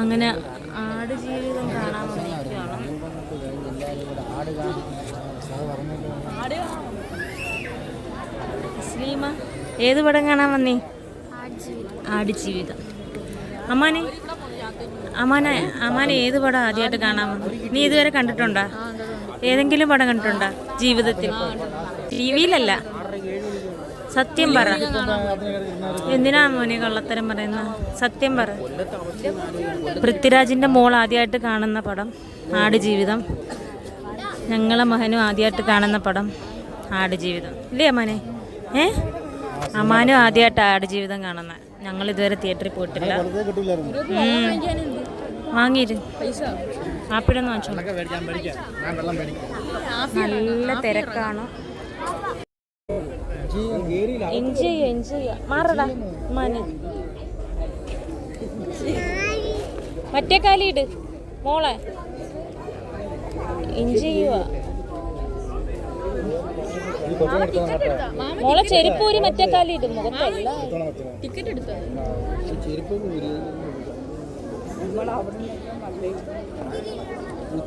അങ്ങനെ ആട് ജീവിതം കാണാൻ വന്നിരിക്കുകയാണ്. ഏത് പടം കാണാൻ വന്നേ? ആട് ജീവിതം. അമ്മാനെ അമ്മാനെ അമ്മാനെ ഏത് പടം ആദ്യമായിട്ട് കാണാൻ വന്നു? നീ ഇതുവരെ കണ്ടിട്ടുണ്ടോ? ഏതെങ്കിലും പടം കണ്ടിട്ടുണ്ടോ? ജീവിതത്തിൽ. ടി വിയിലല്ല. സത്യം പറ. എന്തിനാ മോനെ കള്ളത്തരം പറയുന്ന? സത്യം പറ. പൃഥ്വിരാജിന്റെ മോൾ ആദ്യമായിട്ട് കാണുന്ന പടം ആട് ജീവിതം. ഞങ്ങളെ മകനും ആദ്യമായിട്ട് കാണുന്ന പടം ആട് ജീവിതം. ഇല്ലേ അമ്മാനെ? ഏ? അമ്മാനും ആദ്യമായിട്ട് ആട് ജീവിതം കാണുന്ന. ഞങ്ങൾ ഇതുവരെ തിയേറ്ററിൽ പോയിട്ടില്ല. വാങ്ങിയിരു. ആപ്പിടെന്ന് വാങ്ങിച്ചോ നല്ല തിരക്കാണ്. എൻജോയ് ചെയ്യ എൻജോയ്. ചെയ്യ മാറടാ മാന്. മറ്റേ കാലിയിട് മോളെ. എൻജോയ് ചെയ്യുക മോളെ ചെരുപ്പൂരി മറ്റേ കാലിയിട് മുഖത്തല്ല. ടിക്കറ്റ് എടുത്തോ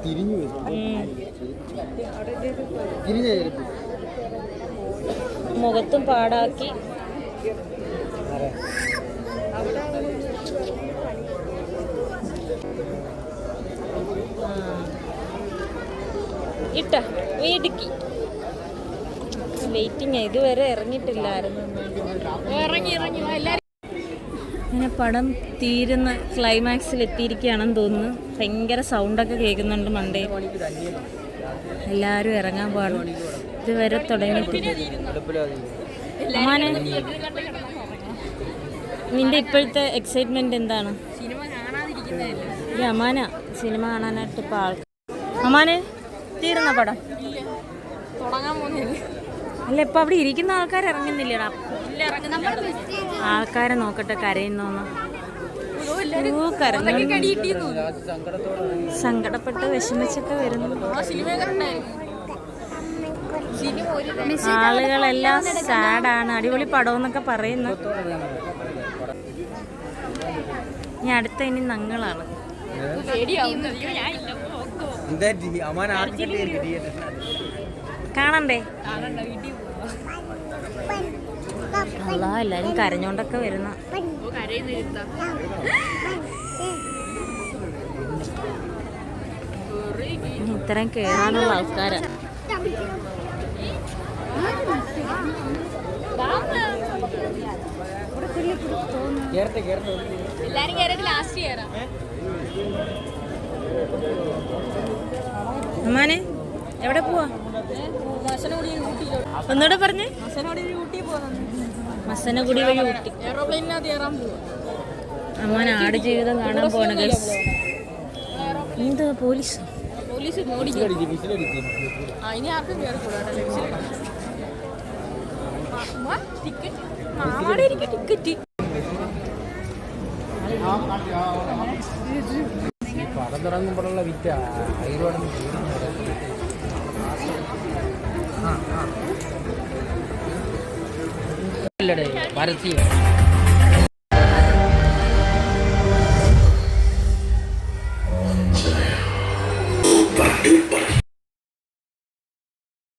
തിരിഞ്ഞു. തിരിഞ്ഞ മുഖത്തും പാടാക്കി. ഇട്ട വീടുക്കി വെയിറ്റിംഗ് ഇതുവരെ ഇറങ്ങിയിട്ടില്ലായിരുന്നു. ഇറങ്ങി ഇറങ്ങി എല്ലാവരും അങ്ങനെ പടം തീരുന്ന ക്ലൈമാക്സിൽ എത്തിയിരിക്കുകയാണെന്ന് തോന്നുന്നു. ഭയങ്കര സൗണ്ടൊക്കെ കേൾക്കുന്നുണ്ട് മണ്ടേ. എല്ലാവരും ഇറങ്ങാൻ പാടും. ഇതുവരെ തുടങ്ങിയിട്ടില്ല. നിന്റെ ഇപ്പോഴത്തെ എക്സൈറ്റ്മെന്റ് എന്താണ്? ഈ അമാന സിനിമ കാണാനായിട്ട് ഇപ്പൊ ആൾക്കാർ അമാനെ തീർന്ന പടം? അല്ല ഇപ്പൊ അവിടെ ഇരിക്കുന്ന ആൾക്കാർ ഇറങ്ങുന്നില്ലടാ. ആൾക്കാരെ നോക്കട്ടെ കരയുന്നോന്ന്. സങ്കടപ്പെട്ട് വിഷമിച്ചൊക്കെ വരുന്നു ആ സിനിമ കണ്ടായിരുന്നു സിനിമ ഒരു ആളുകളെല്ലാം സാഡാണ്. അടിപൊളി പടം എന്നൊക്കെ പറയുന്നു ഇനി അടുത്ത ഇനി നങ്ങളാണ്. കാണണ്ടേ കാണണ്ട വീട്ടിൽ അല്ല. എല്ലാരും കരഞ്ഞോണ്ടൊക്കെ വരുന്ന ഇത്രയും കേറാനുള്ള ആൾക്കാരാ. എല്ലാരും കയറിയിട്ട് ലാസ്റ്റ് കയറാം അമ്മാനെ എവിടെ പോവാ? ഒന്നുകൂടെ പറഞ്ഞേ? മസനഗുടി വഴി ഊട്ടി. എയറോപ്ലെയിനകത്ത് കയറാൻ പോവാ. അമ്മാൻ ആട് ജീവിതം കാണാൻ പോണ എന്താ പോലീസ്? പോലീസ് ഇനി ആർക്കും ടിക്കറ്റ് ടിക്കറ്റ് പടം തുടങ്ങുമ്പോഴുള്ള വിറ്റ ആയിരം അല്ലടേ പരസ്യം.